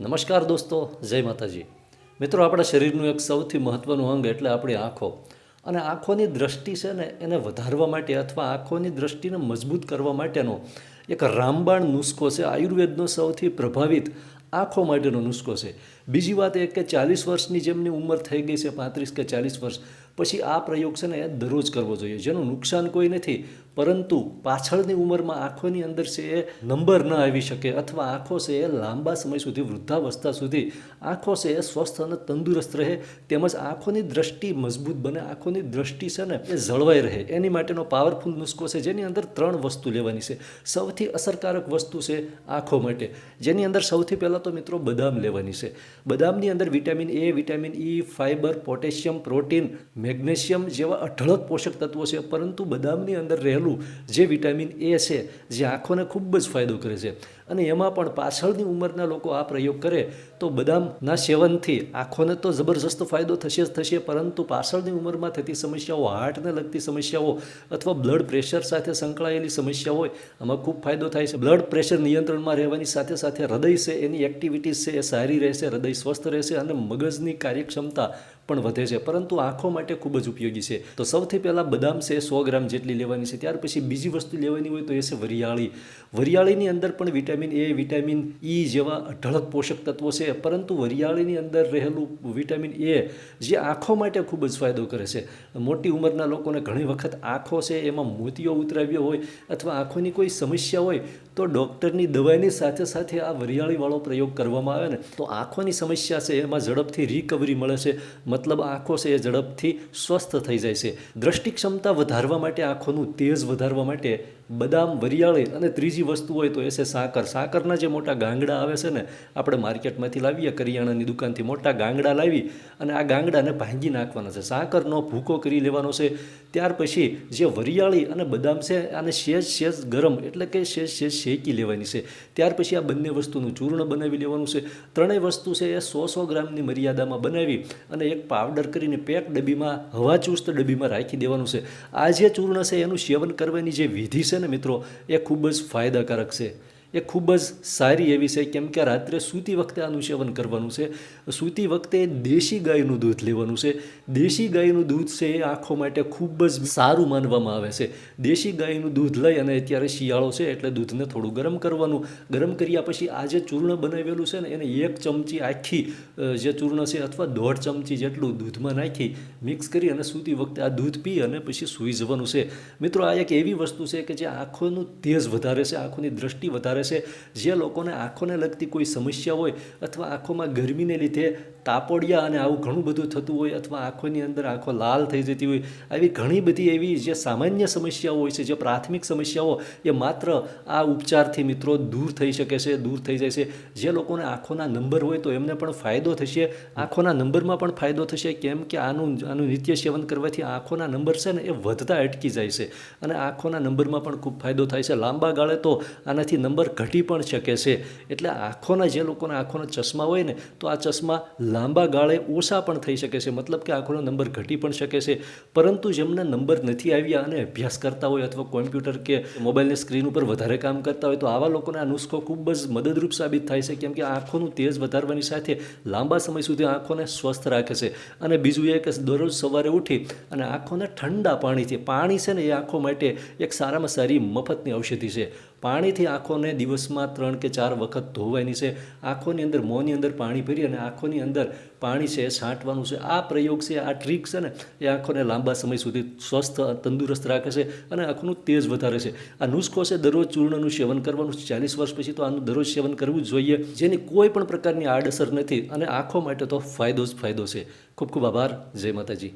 નમસ્કાર દોસ્તો, જય માતાજી. મિત્રો, આપણા શરીરનું એક સૌથી મહત્ત્વનું અંગ એટલે આપણી આંખો. અને આંખોની દ્રષ્ટિ છે ને, એને વધારવા માટે અથવા આંખોની દ્રષ્ટિને મજબૂત કરવા માટેનો એક રામબાણ નુસ્ખો છે. આયુર્વેદનો સૌથી પ્રભાવિત આંખો માટેનો નુસ્ખો છે. બીજી વાત એ કે ચાલીસ વર્ષની જેમની ઉંમર થઈ ગઈ છે, પાંત્રીસ કે ચાલીસ વર્ષ પછી આ પ્રયોગ છે ને દરરોજ કરવો જોઈએ. જેનું નુકસાન કોઈ નથી, પરંતુ પાછળની ઉંમરમાં આંખોની અંદર છે એ નંબર ન આવી શકે અથવા આંખો છે એ લાંબા સમય સુધી વૃદ્ધાવસ્થા સુધી આંખો છે એ સ્વસ્થ અને તંદુરસ્ત રહે, તેમજ આંખોની દ્રષ્ટિ મજબૂત બને, આંખોની દ્રષ્ટિ છે ને એ જળવાઈ રહે. એની માટેનો પાવરફુલ નુસ્ખો છે, જેની અંદર ત્રણ વસ્તુ લેવાની છે. સૌથી અસરકારક વસ્તુ છે આંખો માટે. જેની અંદર સૌથી પહેલાં તો મિત્રો બદામ લેવાની છે. બદામની અંદર vitamin A vitamin E fibre potassium, protein magnesium જેવા અઢળક પોષક તત્વો છે, પરંતુ બદામની અંદર રહેલું જે વિટામિન એ છે, જે આંખોને ખૂબ જ ફાયદો કરે છે. અને એમાં પણ પાછળની ઉંમરના લોકો આ પ્રયોગ કરે તો બદામના સેવનથી આંખોને તો જબરજસ્ત ફાયદો થશે જ થશે, પરંતુ પાછળની ઉંમરમાં થતી સમસ્યાઓ, હાર્ટને લગતી સમસ્યાઓ અથવા બ્લડ પ્રેશર સાથે સંકળાયેલી સમસ્યા હોય, આમાં ખૂબ ફાયદો થાય છે. બ્લડ પ્રેશર નિયંત્રણમાં રહેવાની સાથે સાથે હૃદય છે, એની એક્ટિવિટીઝ છે, એ સારી રહેશે, હૃદય સ્વસ્થ રહેશે અને મગજની કાર્યક્ષમતા પણ વધે છે. પરંતુ આંખો માટે ખૂબ જ ઉપયોગી છે. તો સૌથી પહેલાં બદામ છે સો ગ્રામ જેટલી લેવાની છે. ત્યાર પછી બીજી વસ્તુ લેવાની હોય તો એ છે વરિયાળી. વરિયાળીની અંદર પણ વિટામિન એ, વિટામિન ઈ જેવા અઢળક પોષક તત્વો છે. પરંતુ વરિયાળીની અંદર રહેલું વિટામિન એ જે આંખો માટે ખૂબ જ ફાયદો કરે છે. મોટી ઉંમરના લોકોને ઘણી વખત આંખો છે એમાં મોતિયો ઉતરાવ્યો હોય અથવા આંખોની કોઈ સમસ્યા હોય તો ડૉક્ટરની દવાની સાથે સાથે આ વરિયાળીવાળો પ્રયોગ કરવામાં આવે ને, તો આંખોની સમસ્યા છે, એમાં ઝડપથી રિકવરી મળે છે. મતલબ આંખો છે એ ઝડપથી સ્વસ્થ થઈ જાય છે. દ્રષ્ટિ ક્ષમતા વધારવા માટે, આંખોનું તેજ વધારવા માટે બદામ, વરિયાળી અને ત્રીજી વસ્તુ હોય તો એ છે સાકર. સાકરના જે મોટા ગાંગડા આવે છે ને, આપણે માર્કેટમાંથી લાવીએ, કરિયાણાની દુકાનથી મોટા ગાંગડા લાવી અને આ ગાંગડાને ભાંગી નાખવાના છે. સાકરનો ભૂકો કરી લેવાનો છે. ત્યાર પછી જે વરિયાળી અને બદામ છે, આને શેજ શેજ ગરમ એટલે કે શેજ શેજ શેકી લેવાની છે. ત્યાર પછી આ બંને વસ્તુનું ચૂર્ણ બનાવી લેવાનું છે. ત્રણેય વસ્તુ છે એ સો સો ગ્રામની મર્યાદામાં બનાવી અને એક પાવડર કરીને પેક ડબ્બીમાં, હવાચુસ્ત ડબ્બીમાં રાખી દેવાનું છે. આ જે ચૂર્ણ છે એનું સેવન કરવાની જે વિધિ છે ને મિત્રો એ ખૂબ જ ફાયદાકારક છે. એ ખૂબ જ સારી એવી છે. કેમ કે રાત્રે સૂતી વખતે આનું સેવન કરવાનું છે. સૂતી વખતે દેશી ગાયનું દૂધ લેવાનું છે. દેશી ગાયનું દૂધ છે એ આંખો માટે ખૂબ જ સારું માનવામાં આવે છે. દેશી ગાયનું દૂધ લઈ અને અત્યારે શિયાળો છે એટલે દૂધને થોડું ગરમ કરવાનું. ગરમ કર્યા પછી આ જે ચૂર્ણ બનાવેલું છે ને, એને એક ચમચી આખી જે ચૂર્ણ છે અથવા દોઢ ચમચી જેટલું દૂધમાં નાખી, મિક્સ કરી અને સૂતી વખતે આ દૂધ પી અને પછી સૂઈ જવાનું છે. મિત્રો, આ એક એવી વસ્તુ છે કે જે આંખોનું તેજ વધારે છે, આંખોની દ્રષ્ટિ વધારે છે. જે લોકોને આંખોને લગતી કોઈ સમસ્યા હોય અથવા આંખોમાં ગરમીને લીધે તાપોડિયા અને આવું ઘણું બધું થતું હોય અથવા આંખોની અંદર આંખો લાલ થઈ જતી હોય, આવી ઘણી બધી એવી જે સામાન્ય સમસ્યાઓ હોય છે, જે પ્રાથમિક સમસ્યાઓ, એ માત્ર આ ઉપચારથી મિત્રો દૂર થઈ શકે છે, દૂર થઈ જાય છે. જે લોકોને આંખોના નંબર હોય તો એમને પણ ફાયદો થશે. આંખોના નંબરમાં પણ ફાયદો થશે, કેમ કે આનું આનું નિત્ય સેવન કરવાથી આંખોના નંબર છે ને એ વધતા અટકી જાય છે. અને આંખોના નંબરમાં પણ ખૂબ ફાયદો થાય છે. લાંબા ગાળે તો આનાથી નંબર ઘટી પણ શકે છે. એટલે આંખોના જે લોકોના આંખોના ચશ્મા હોય ને, તો આ ચશ્મા લાંબા ગાળે ઓછા પણ થઈ શકે છે. મતલબ કે આંખોનો નંબર ઘટી પણ શકે છે. પરંતુ જેમને નંબર નથી આવ્યા અને અભ્યાસ કરતા હોય અથવા કોમ્પ્યુટર કે મોબાઈલની સ્ક્રીન ઉપર વધારે કામ કરતા હોય, તો આવા લોકોને આ નુસ્ખો ખૂબ જ મદદરૂપ સાબિત થાય છે. કેમ કે આંખોનું તેજ વધારવાની સાથે લાંબા સમય સુધી આંખોને સ્વસ્થ રાખે છે. અને બીજું એ કે દરરોજ સવારે ઉઠી અને આંખોને ઠંડા પાણીથી, પાણી છે ને એ આંખો માટે એક સારામાં સારી મફતની ઔષધિ છે. પાણીથી આંખોને દિવસમાં ત્રણ કે ચાર વખત ધોવાની છે. આંખોની અંદર મોંની અંદર પાણી ભરી અને આંખોની અંદર પાણી છે, છાંટવાનું છે. આ પ્રયોગ છે, આ ટ્રીક છે ને, એ આંખોને લાંબા સમય સુધી સ્વસ્થ, તંદુરસ્ત રાખે છે અને આંખનું તેજ વધારે છે. આ નુસ્ખો છે, દરરોજ ચૂર્ણનું સેવન કરવાનું ચાલીસ વર્ષ પછી તો આનું દરરોજ સેવન કરવું જ જોઈએ. જેની કોઈ પણ પ્રકારની આડઅસર નથી અને આંખો માટે તો ફાયદો જ ફાયદો છે. ખૂબ ખૂબ આભાર. જય માતાજી.